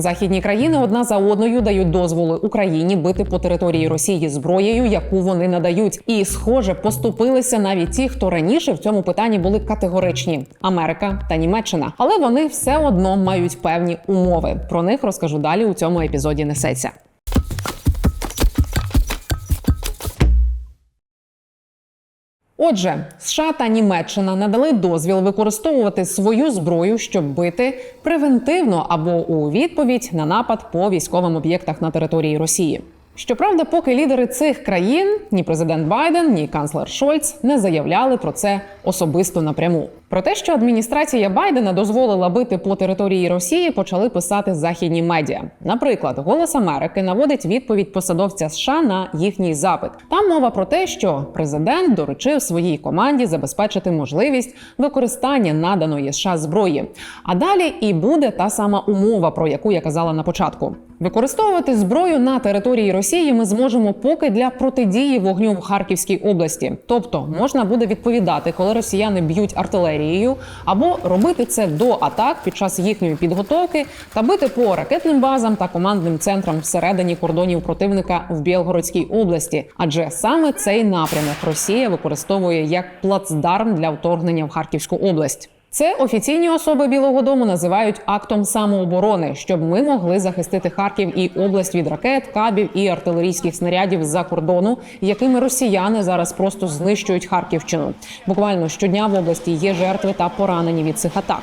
Західні країни одна за одною дають дозволи Україні бити по території Росії зброєю, яку вони надають. І, схоже, поступилися навіть ті, хто раніше в цьому питанні були категоричні Америка та Німеччина. Але вони все одно мають певні умови. Про них розкажу далі у цьому епізоді. Несеться. Отже, США та Німеччина надали дозвіл використовувати свою зброю, щоб бити превентивно або у відповідь на напад по військовим об'єктах на території Росії. Щоправда, поки лідери цих країн, ні президент Байден, ні канцлер Шольц не заявляли про це особисто напряму. Про те, що адміністрація Байдена дозволила бити по території Росії, почали писати західні медіа. Наприклад, Голос Америки наводить відповідь посадовця США на їхній запит. Там мова про те, що президент доручив своїй команді забезпечити можливість використання наданої США зброї. А далі і буде та сама умова, про яку я казала на початку. Використовувати зброю на території Росії ми зможемо поки для протидії вогню в Харківській області. Тобто можна буде відповідати, коли росіяни б'ють артилерією, або робити це до атак під час їхньої підготовки та бити по ракетним базам та командним центрам всередині кордонів противника в Білгородській області. Адже саме цей напрямок Росія використовує як плацдарм для вторгнення в Харківську область. Це офіційні особи Білого Дому називають актом самооборони, щоб ми могли захистити Харків і область від ракет, кабів і артилерійських снарядів з-за кордону, якими росіяни зараз просто знищують Харківщину. Буквально щодня в області є жертви та поранені від цих атак.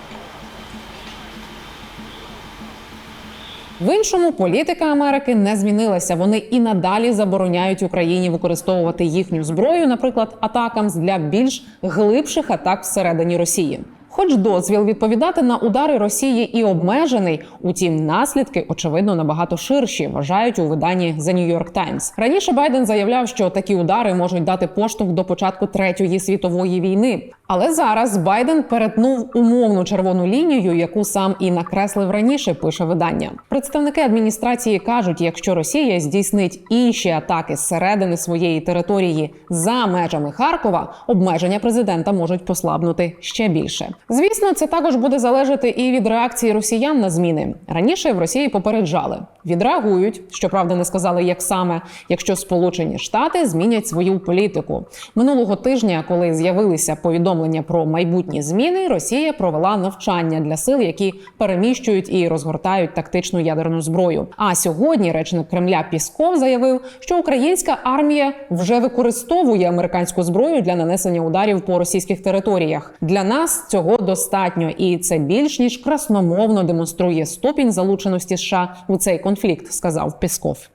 В іншому політика Америки не змінилася. Вони і надалі забороняють Україні використовувати їхню зброю, наприклад, атакам для більш глибших атак всередині Росії. Хоч дозвіл відповідати на удари Росії і обмежений, утім наслідки очевидно набагато ширші, вважають у виданні The New York Times. Раніше Байден заявляв, що такі удари можуть дати поштовх до початку третьої світової війни. Але зараз Байден перетнув умовну червону лінію, яку сам і накреслив раніше. Пише видання. Представники адміністрації кажуть, якщо Росія здійснить інші атаки зсередини своєї території за межами Харкова, обмеження президента можуть послабнути ще більше. Звісно, це також буде залежати і від реакції росіян на зміни. Раніше в Росії попереджали, відреагують, щоправда, не сказали, як саме, якщо Сполучені Штати змінять свою політику минулого тижня, коли з'явилися повідомлення про майбутні зміни, Росія провела навчання для сил, які переміщують і розгортають тактичну ядерну зброю. А сьогодні речник Кремля Пісков заявив, що українська армія вже використовує американську зброю для нанесення ударів по російських територіях. Для нас цього достатньо, і це більш ніж красномовно демонструє ступінь залученості США у цей конфлікт, сказав Пісков.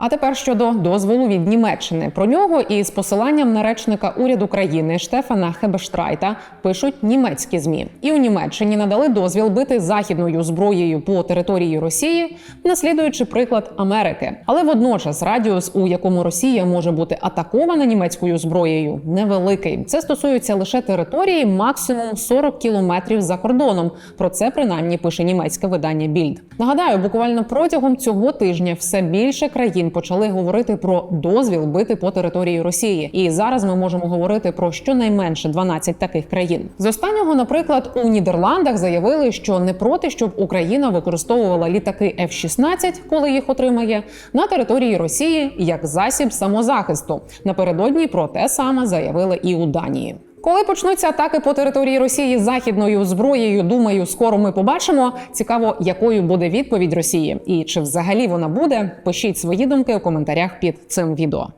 А тепер щодо дозволу від Німеччини про нього із посиланням на речника уряду країни Штефана Хебештрайта пишуть німецькі змі, і у Німеччині надали дозвіл бити західною зброєю по території Росії, наслідуючи приклад Америки. Але водночас радіус, у якому Росія може бути атакована німецькою зброєю, невеликий. Це стосується лише території максимум 40 кілометрів за кордоном. Про це принаймні пише німецьке видання Більд. Нагадаю, буквально протягом цього тижня все більше країн почали говорити про дозвіл бити по території Росії. І зараз ми можемо говорити про щонайменше 12 таких країн. З останнього, наприклад, у Нідерландах заявили, що не проти, щоб Україна використовувала літаки F-16, коли їх отримає, на території Росії як засіб самозахисту. Напередодні про те саме заявили і у Данії. Коли почнуться атаки по території Росії західною зброєю, думаю, скоро ми побачимо. Цікаво, якою буде відповідь Росії, і чи взагалі вона буде. Пишіть свої думки у коментарях під цим відео.